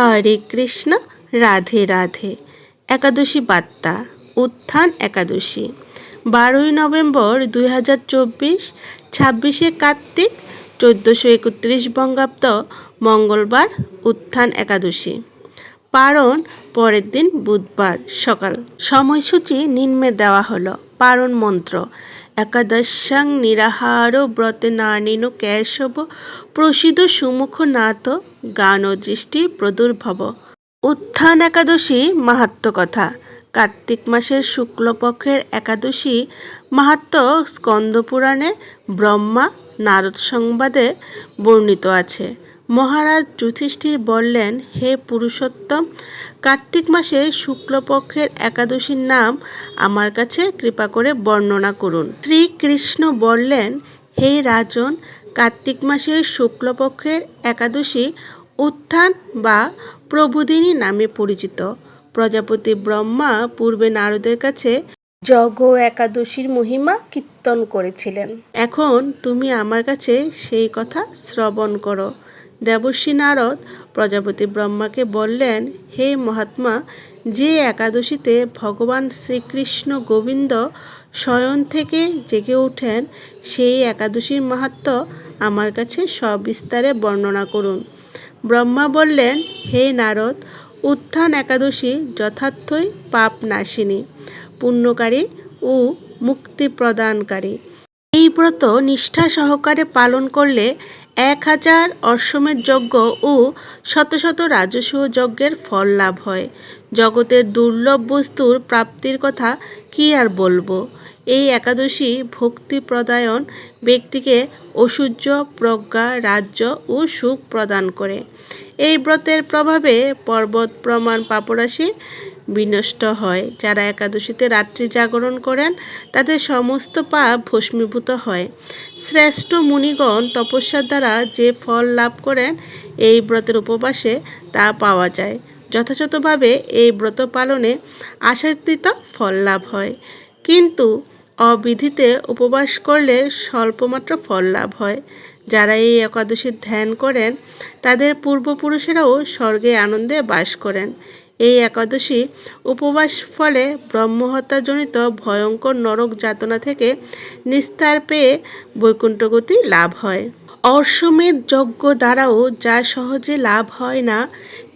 হরে কৃষ্ণ, রাধে রাধে। একাদশী বার্তা, উত্থান একাদশী। বারোই নভেম্বর দুই হাজার চব্বিশ, ছাব্বিশে কার্তিক, চোদ্দোশো একত্রিশ বঙ্গাব্দ, মঙ্গলবার, উত্থান একাদশী। পারণ, পরের দিন বুধবার, সকাল। সময়সূচি নিম্নে দেওয়া হলো, পারণ মন্ত্র। একাদশাং নিরাহার ব্রতে নানিন কেশব প্রসিদ্ধ সুমুখ নাথ গান দৃষ্টি প্রদুর্ভব। উত্থান একাদশী মাহাত্ম কথা। কার্তিক মাসের শুক্লপক্ষের একাদশী মাহাত্ম স্কন্দপুরাণে ব্রহ্মা নারদ সংবাদে বর্ণিত আছে। মহারাজ যুধিষ্ঠির বললেন, হে পুরুষোত্তম, কার্তিক মাসের শুক্লপক্ষের একাদশীর নাম আমার কাছে কৃপা করে বর্ণনা করুন। শ্রীকৃষ্ণ বললেন, হে রাজন, কার্তিক মাসের শুক্লপক্ষের একাদশী উত্থান বা প্রভুদিনী নামে পরিচিত। প্রজাপতি ব্রহ্মা পূর্বে নারদের কাছে যজ্ঞ একাদশীর মহিমা কীর্তন করেছিলেন। এখন তুমি আমার কাছে সেই কথা শ্রবণ করো। দেবশ্রী নারদ প্রজাপতি ব্রহ্মাকে বললেন, হে মহাত্মা, যে একাদশীতে ভগবান শ্রীকৃষ্ণ গোবিন্দ শয়ন থেকে জেগে ওঠেন, সেই একাদশীর মাহাত্ম আমার কাছে সবিস্তারে বর্ণনা করুন। ব্রহ্মা বললেন, হে নারদ, উত্থান একাদশী যথার্থই পাপ নাশিনী পুণ্যকারী ও মুক্তি প্রদানকারী এই ব্রত নিষ্ঠা সহকারে পালন করলে এক হাজার অশ্বমেধ যজ্ঞ ও শত শত রাজস্ব যজ্ঞের ফল লাভ হয়। জগতের দুর্লভ বস্তুর প্রাপ্তির কথা কি আর বলব? এই একাদশী ভক্তি প্রদায়ন ব্যক্তিকে ঐশ্বর্য, প্রজ্ঞা, রাজ্য ও সুখ প্রদান করে। এই ব্রতের প্রভাবে পর্বত, প্রমাণ, পাপরাশি বিনষ্ট হয়। যারা একাদশীতে রাত্রি জাগরণ করেন, তাদের সমস্ত পাপ ভস্মীভূত হয়। শ্রেষ্ঠ মুনিগণ তপস্যার দ্বারা যে ফল লাভ করেন, এই ব্রতের উপবাসে তা পাওয়া যায়। যথাযথভাবে এই ব্রত পালনে আশাতীত ফল লাভ হয়। কিন্তু অবিধিতে উপবাস করলে স্বল্পমাত্র ফল লাভ হয়। যারা এই একাদশীর ধ্যান করেন, তাদের পূর্বপুরুষেরাও স্বর্গে আনন্দে বাস করেন। এই একাদশী উপবাস ফলে ব্রহ্মহত্যাজনিত ভয়ঙ্কর নরক যাতনা থেকে নিস্তার পেয়ে বৈকুণ্ঠগতি লাভ হয়। অশ্বমেধ যজ্ঞ দ্বারাও যা সহজে লাভ হয় না,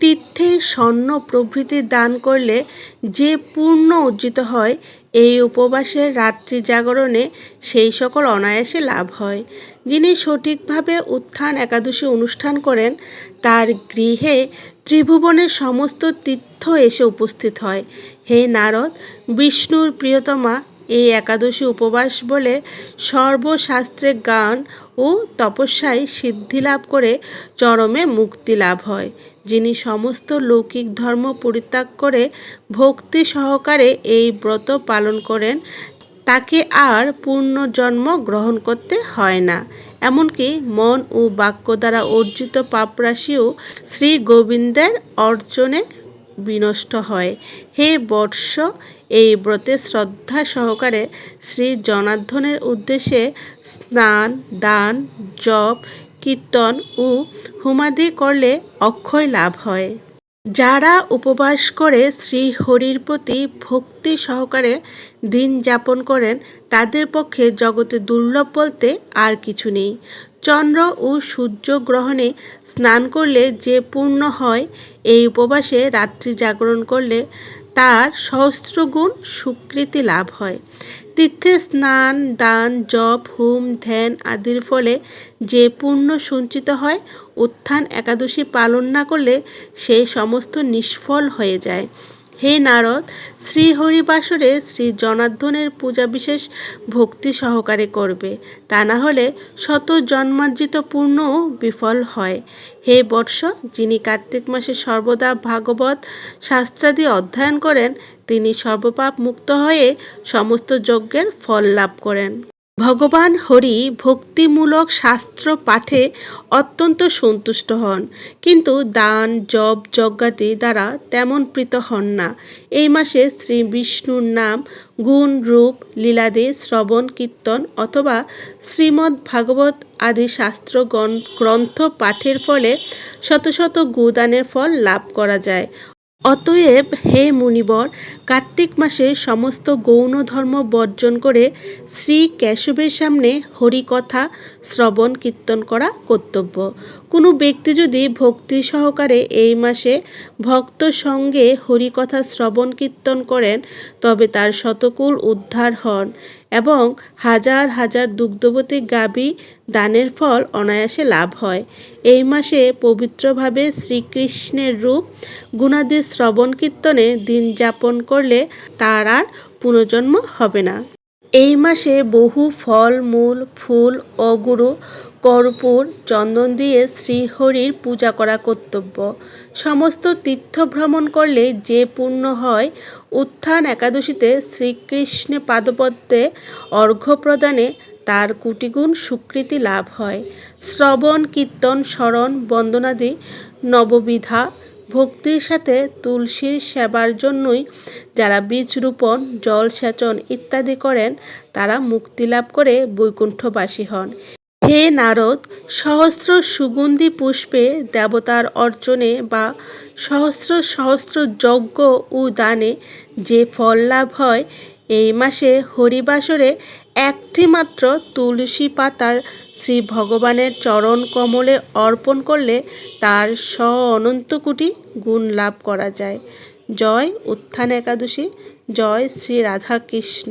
তীর্থে স্বর্ণ প্রভৃতি দান করলে যে পূর্ণ অর্জিত হয় এই উপবাসের রাত্রি জাগরণে সেই সকল অনায়াসে লাভ হয়। যিনি সঠিকভাবে উত্থান একাদশী অনুষ্ঠান করেন, তার গৃহে ত্রিভুবনের সমস্ত তীর্থ এসে উপস্থিত হয়। হে নারদ, বিষ্ণুর প্রিয়তমা এই একাদশী উপবাস বলে সর্বশাস্ত্রে গান ও তপস্যায় সিদ্ধি লাভ করে চরমে মুক্তি লাভ হয়। যিনি সমস্ত লৌকিক ধর্ম পরিত্যাগ করে ভক্তি সহকারে এই ব্রত পালন করেন, তাকে আর পূর্ণজন্ম গ্রহণ করতে হয় না। এমনকি মন ও বাক্য দ্বারা অর্জিত পাপরাশিও শ্রী গোবিন্দের অর্জনে বিনষ্ট হয়। হে বৎস এই ব্রতে শ্রদ্ধা সহকারে শ্রী জনার্ধনের উদ্দেশ্যে স্নান, দান, জপ, কীর্তন ও হুমাদি করলে অক্ষয় লাভ হয়। যারা উপবাস করে শ্রী হরির প্রতি ভক্তি সহকারে দিন যাপন করেন, তাদের পক্ষে জগতে দুর্লভ বলতে আর কিছু নেই। চন্দ্র ও সূর্য গ্রহণে স্নান করলে যে পূর্ণ হয়, এই উপবাসে রাত্রি জাগরণ করলে তার সহস্রগুণ স্বীকৃতি লাভ হয়। তীর্থে স্নান, দান, জপ, হোম, ধ্যান আদির ফলে যে পুণ্য সঞ্চিত হয়, উত্থান একাদশী পালন না করলে সেই সমস্ত নিষ্ফল হয়ে যায়। হে নারদ, শ্রীহরিবাসরে শ্রী জনার্দনের পূজা বিশেষ ভক্তি সহকারে করবে। তা না হলে শত জন্মার্জিত পূর্ণও বিফল হয়। হে বৎস যিনি কার্তিক মাসে সর্বদা ভাগবত শাস্ত্রাদি অধ্যয়ন করেন, তিনি সর্বপাপ মুক্ত হয়ে সমস্ত যজ্ঞের ফল লাভ করেন। ভগবান হরি ভক্তিমূলক শাস্ত্র পাঠে অত্যন্ত সন্তুষ্ট হন, কিন্তু দান, জপ, যজ্ঞাদি দ্বারা তেমন প্রীত হন না। এই মাসে শ্রী বিষ্ণুর নাম গুণ, রূপ, লীলাদি, শ্রবণ, কীর্তন অথবা শ্রীমদ্ ভাগবত আদি শাস্ত্র গ্রন্থ পাঠের ফলে শত শত গুদানের ফল লাভ করা যায়। অতএব হে মুনিবর, কার্তিক মাসে সমস্ত গৌণ ধর্ম বর্জন করে শ্রী কেশবের সামনে হরিকথা, শ্রবণ, কীর্তন করা কর্তব্য। কোনো ব্যক্তি যদি ভক্তি সহকারে এই মাসে ভক্ত সঙ্গে হরিকথা শ্রবণ কীর্তন করেন, তবে তার শতকুল উদ্ধার হন এবং হাজার হাজার দুগ্ধবতী গাভী দানের ফল অনায়াসে লাভ হয়। এই মাসে পবিত্রভাবে শ্রীকৃষ্ণের রূপ গুণাদি শ্রবণ কীর্তনে দিন যাপন করলে তার আর পুনর্জন্ম হবে না। এই মাসে বহু ফল, মূল, ফুল অগুরু কর্পূর চন্দন দিয়ে শ্রীহরির পূজা করা কর্তব্য। সমস্ত তীর্থ ভ্রমণ করলে যে পূর্ণ হয়, উত্থান একাদশীতে শ্রীকৃষ্ণে পাদপদ্মে অর্ঘ্য প্রদানে তার কুটিগুণ স্বীকৃতি লাভ হয়। শ্রবণ, কীর্তন, স্মরণ, বন্দনাদি, নববিধা, ভক্তির সাথে তুলসীর সেবার জন্যই যারা বীজ রোপণ জল সেচন ইত্যাদি করেন, তারা মুক্তি লাভ করে বৈকুণ্ঠবাসী হন। হে নারদ, সহস্র সুগন্ধি পুষ্পে দেবতার অর্চনে বা সহস্র সহস্র যজ্ঞ ও দানে যে ফল লাভ হয়, এই মাসে হরিবাসরে একটি মাত্র তুলসী পাতা শ্রী ভগবানের চরণ কমলে অর্পণ করলে তার স অনন্ত কোটি গুণ লাভ করা যায়। জয় উত্থান একাদশী, জয় শ্রী রাধা কৃষ্ণ